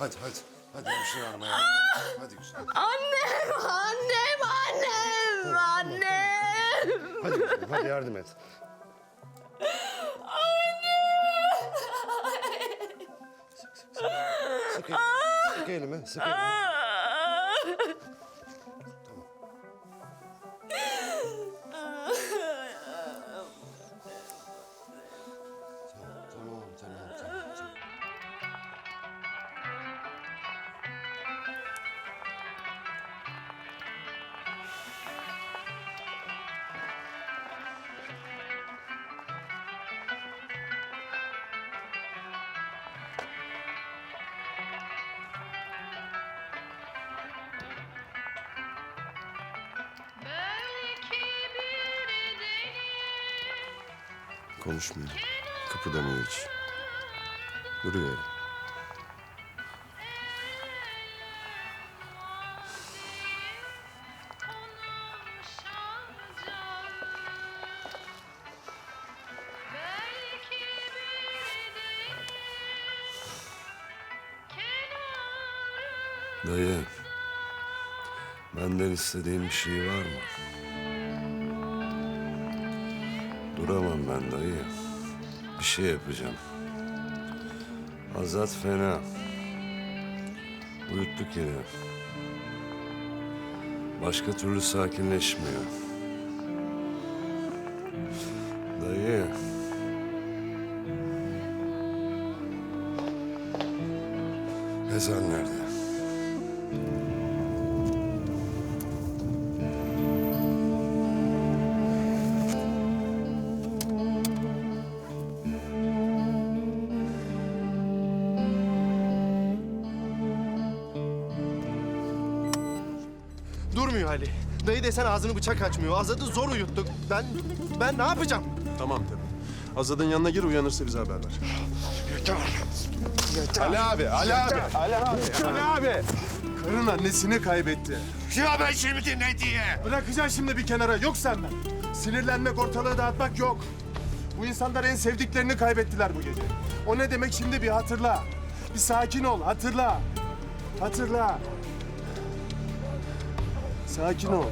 Hadi hadi. Hadi hemşire hanıma yardım et. Hadi güzel. Annem, annem, annem, annem. Hadi güzel. Hadi yardım et. Sık sık elimi. Sık elimi. Konuşmuyor. Kıpırdamıyor hiç. Duruyor öyle. Dayı, benden istediğin bir şey var mı? Duramam ben dayı. Bir şey yapacağım. Azat fena. Uyuttuk yine. Başka türlü sakinleşmiyor. Dayı. Ezan nerede? Desen ağzını bıçak açmıyor. Azad'ı zor uyuttuk. Ben ben ne yapacağım? Tamam tabii. Azad'ın yanına gir uyanırsa bize haber ver. Ali abi, Ali abi, Ali abi, Ali abi. Karın annesini kaybetti. Ya ben şimdi ne diye? Bırakacaksın şimdi bir kenara. Yok senden. Sinirlenmek, ortalığı dağıtmak yok. Bu insanlar en sevdiklerini kaybettiler bu gece. O ne demek şimdi bir hatırla. Bir sakin ol, hatırla. Hatırla. Sakin ol.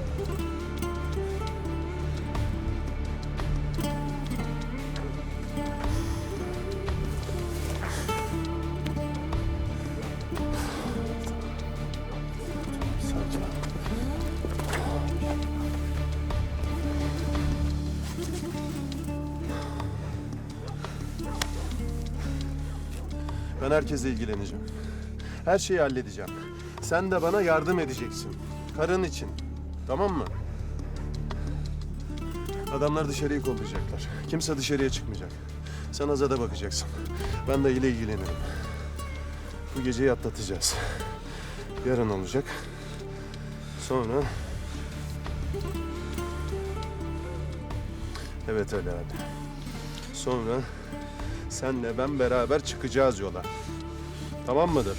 Ben herkesle ilgileneceğim. Her şeyi halledeceğim. Sen de bana yardım edeceksin. Karın için. Tamam mı? Adamlar dışarıyı kollayacaklar. Kimse dışarıya çıkmayacak. Sen Azad'a bakacaksın. Ben de ile ilgilenirim. Bu geceyi atlatacağız. Yarın olacak. Sonra... Evet öyle abi. Sonra senle ben beraber çıkacağız yola. Tamam mıdır?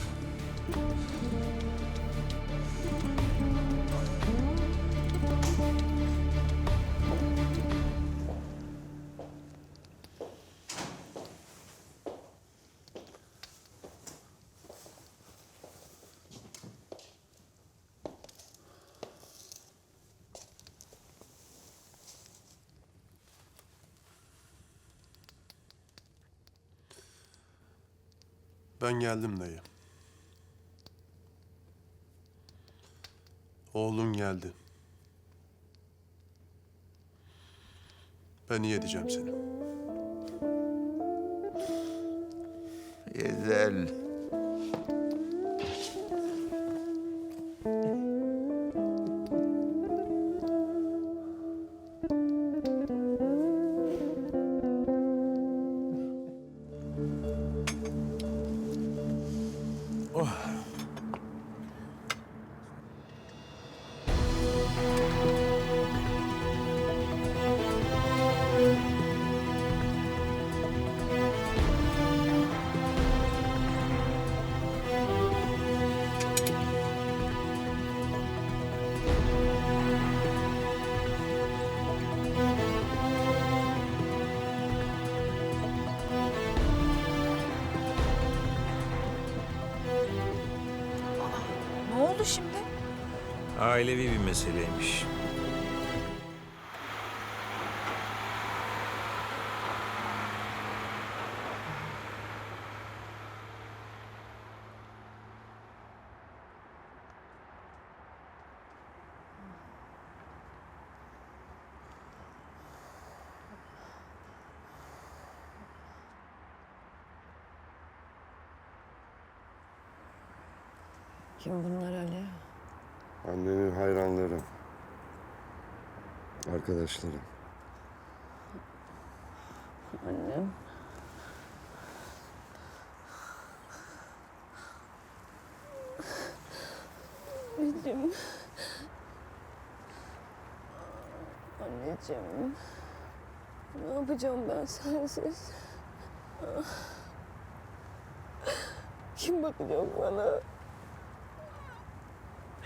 Ben geldim dayı. Oğlun geldi. Ben iyi edeceğim seni. Ezel. Ailevi bir meseleymiş. Kim bunlar Ali? Annenin hayranları. Arkadaşları. Annem. Anneciğim. Anneciğim. Ne yapacağım ben sensiz? Kim bakacak bana?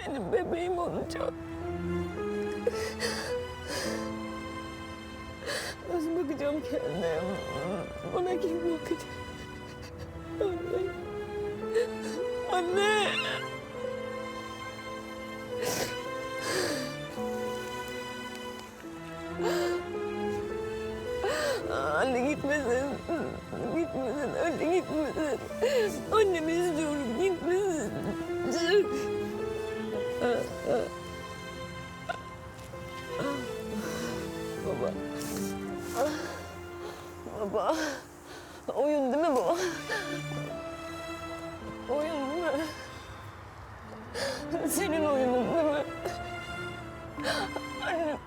Benim bebeğim olacak. Nasıl bakacağım kendim? Bana kim bakacak? Anne. Anne. Anne gitmesin. Gitmesin. Anne gitmesin. Annemi istiyorum. Gitmesin. Baba. Baba. Oyun değil mi bu? Oyun değil mi? Senin oyunun değil mi? Annem.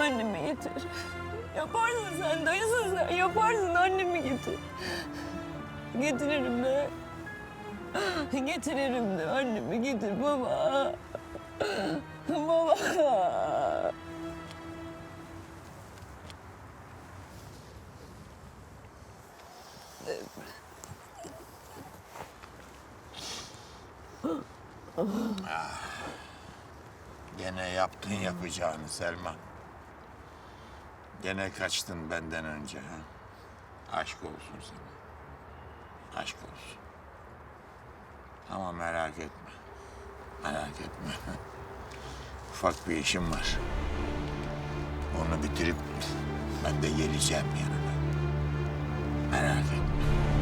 Annemi getir. Yaparsın sen, dayısın sen. Yaparsın annemi getir. Getiririm de. Getiririm de annemi getir baba. Baba. Gene yaptın yapacağını Selma. Gene kaçtın benden önce ha. Aşk olsun sana. Aşk olsun. Ama merak etme. Merak etme. Ufak bir işim var. Onu bitirip ben de geleceğim yanına. Merak etme.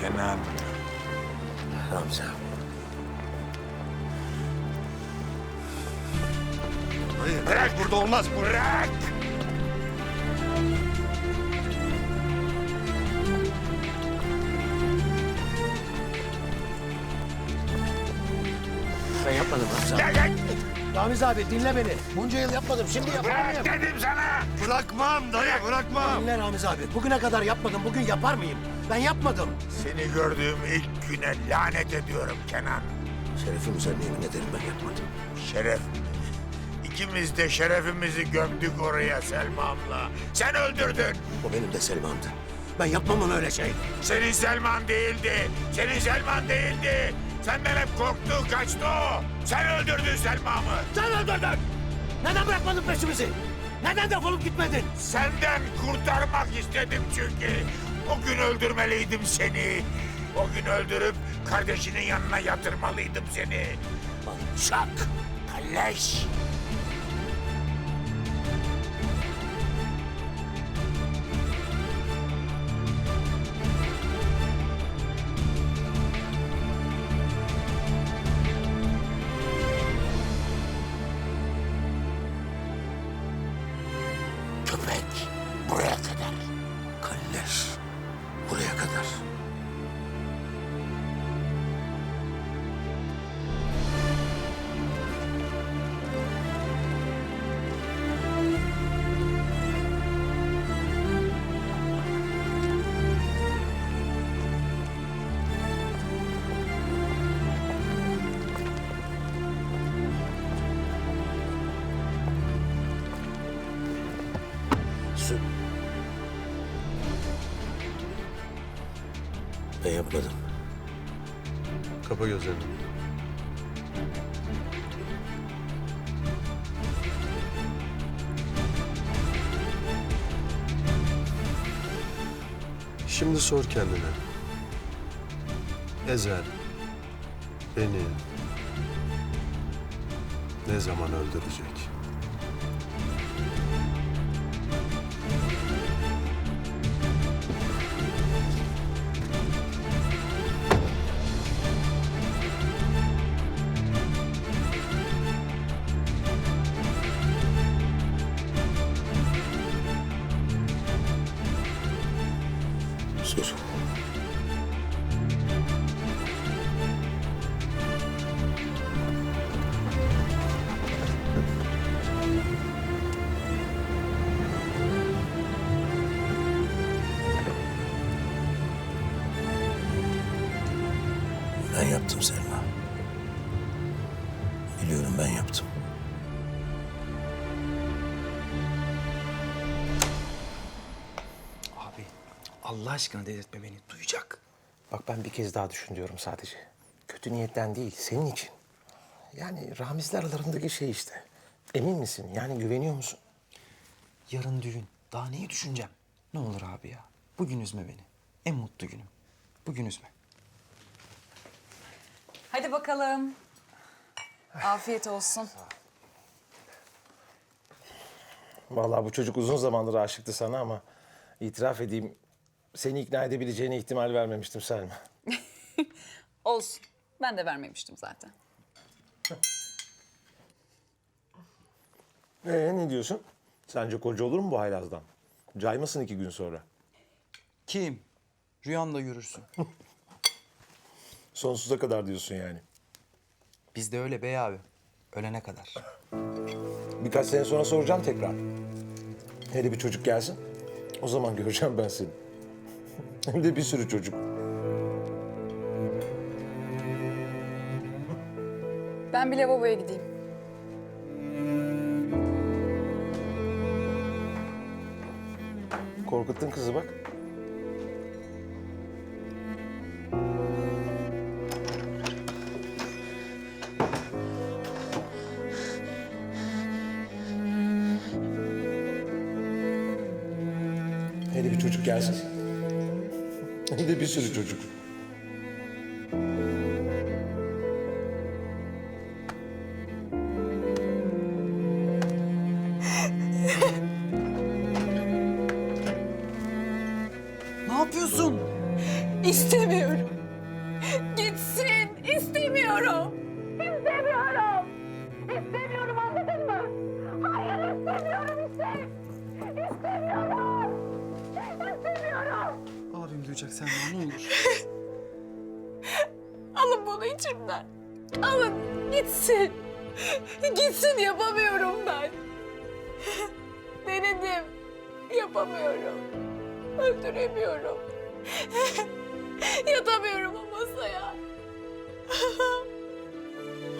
Kenan. Hamza. Hayır. Bırak burada olmaz bırak. Ben yapmadım Hamza. Gel gel. Ramiz abi dinle beni. Bunca yıl yapmadım. Şimdi yapar Bırak dedim sana. Bırakmam dayı bırakmam. Dinle Ramiz abi. Bugüne kadar yapmadım. Bugün yapar mıyım? Ben yapmadım. Seni gördüğüm ilk güne lanet ediyorum Kenan. Şerefim üzerine yemin ederim ben yapmadım. Şeref mi? İkimiz de şerefimizi gömdük oraya Selma'mla. Sen öldürdün. O benim de Selma'mdı. Ben yapmam onu öyle şey. Senin Selman değildi. Senin Selman değildi. Senden hep korktu, kaçtı o. Sen öldürdün Selma'mı. Sen öldürdün. Neden bırakmadın peşimizi? Neden defolup gitmedin? Senden kurtarmak istedim çünkü. O gün öldürmeliydim seni. O gün öldürüp kardeşinin yanına yatırmalıydım seni. Alçak, kalleş. musun? Ben yapmadım. Kapa gözlerini. Şimdi sor kendine. Ezel beni ne zaman öldürecek? Ben yaptım Selma. Biliyorum ben yaptım. Abi Allah aşkına delirtme beni. Duyacak. Bak ben bir kez daha düşün diyorum sadece. Kötü niyetten değil, senin için. Yani Ramiz'le aralarındaki şey işte. Emin misin? Yani güveniyor musun? Yarın düğün. Daha neyi düşüneceğim? Ne olur abi ya. Bugün üzme beni. En mutlu günüm. Bugün üzme. Hadi bakalım. Afiyet olsun. Vallahi bu çocuk uzun zamandır aşıktı sana ama... ...itiraf edeyim... ...seni ikna edebileceğine ihtimal vermemiştim Selma. Olsun. Ben de vermemiştim zaten. Ee ne diyorsun? Sence koca olur mu bu haylazdan? Caymasın iki gün sonra. Kim? Rüyanda yürürsün. Sonsuza kadar diyorsun yani. Biz de öyle bey abi. Ölene kadar. Birkaç sene sonra soracağım tekrar. Hele bir çocuk gelsin. O zaman göreceğim ben seni. Hem de bir sürü çocuk. Ben bir lavaboya gideyim. Korkuttun kızı bak. Hem de bir sürü çocuk. Gitsin. Gitsin yapamıyorum ben. Denedim. Yapamıyorum. Öldüremiyorum. Yatamıyorum o masaya.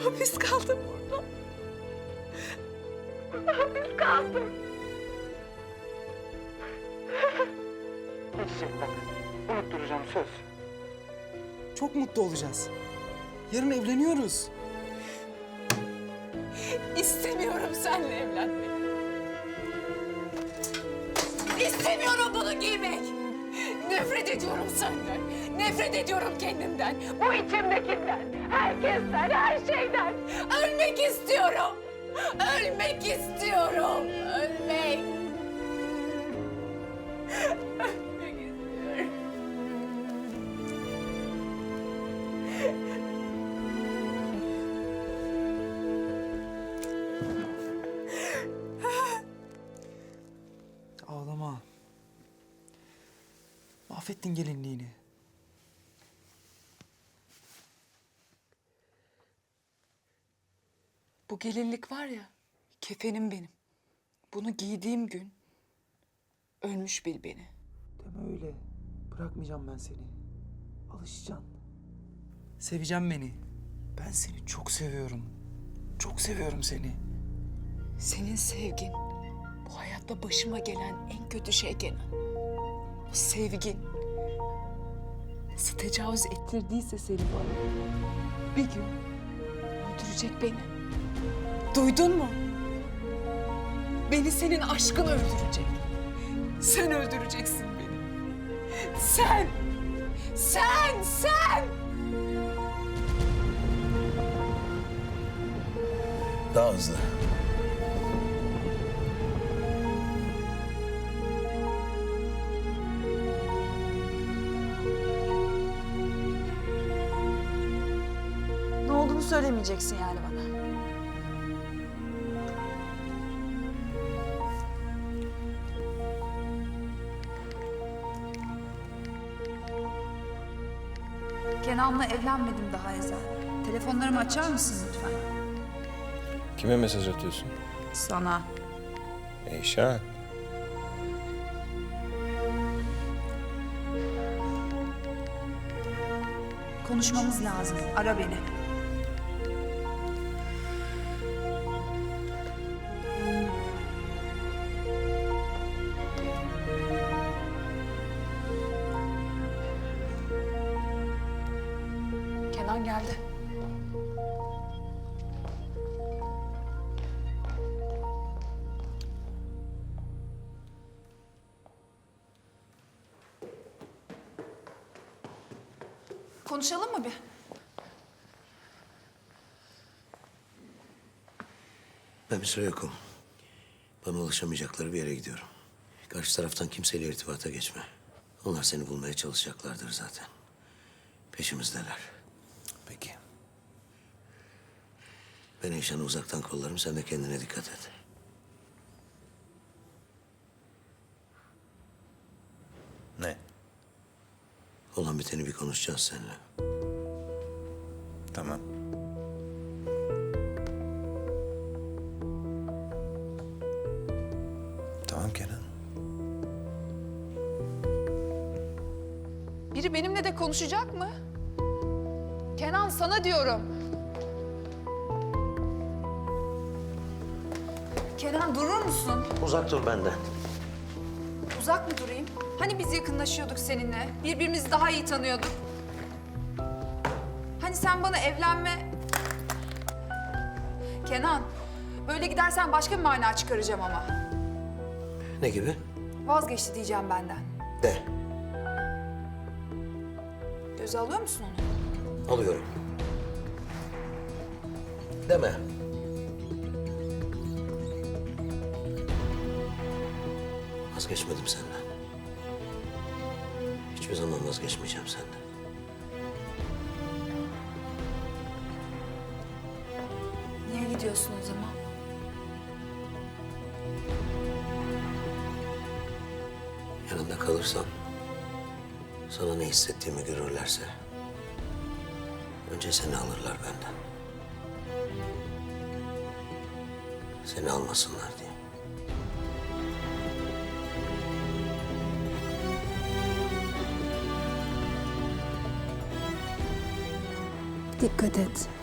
Hapis kaldım burada. Hapis kaldım. Geçecek bak. Unutturacağım söz. Çok mutlu olacağız. Yarın evleniyoruz. Seninle evlenmek. İstemiyorum bunu giymek. Nefret ediyorum senden. Nefret ediyorum kendimden. Bu içimdekinden. Herkesten, her şeyden. Ölmek istiyorum. Ölmek istiyorum. Ölmek Bu gelinlik var ya, kefenim benim. Bunu giydiğim gün ölmüş bil beni. Deme öyle. Bırakmayacağım ben seni. Alışacaksın. Seveceğim beni. Ben seni çok seviyorum. Çok seviyorum seni. Senin sevgin bu hayatta başıma gelen en kötü şey Kenan. O sevgin. nasıl tecavüz ettirdiyse seni bana. Bir gün öldürecek beni. Duydun mu? Beni senin aşkın öldürecek. Sen öldüreceksin beni. Sen! Sen! Sen! Daha hızlı. Ne olduğunu söylemeyeceksin yani bana. Kenan'la evlenmedim daha Ezel. Telefonlarımı açar mısın lütfen? Kime mesaj atıyorsun? Sana. Eyşan. Konuşmamız lazım. Ara beni. Geldi. Konuşalım mı bir? Ben bir süre yokum. Bana ulaşamayacakları bir yere gidiyorum. Karşı taraftan kimseyle irtibata geçme. Onlar seni bulmaya çalışacaklardır zaten. Peşimizdeler. Peki. Ben Eyşan'ı uzaktan kollarım, sen de kendine dikkat et. Ne? Olan biteni bir konuşacağız seninle. Tamam. Tamam Kenan. Biri benimle de konuşacak mı? Kenan sana diyorum. Kenan durur musun? Uzak dur benden. Uzak mı durayım? Hani biz yakınlaşıyorduk seninle? Birbirimizi daha iyi tanıyorduk. Hani sen bana evlenme... Kenan, böyle gidersen başka bir mana çıkaracağım ama. Ne gibi? Vazgeçti diyeceğim benden. De. Göze alıyor musun onu? Alıyorum. Deme. Vazgeçmedim senden. Hiçbir zaman vazgeçmeyeceğim senden. Niye gidiyorsun o zaman? Yanında kalırsam sana ne hissettiğimi görürlerse önce seni alırlar benden. Seni almasınlar diye. Dikkat et.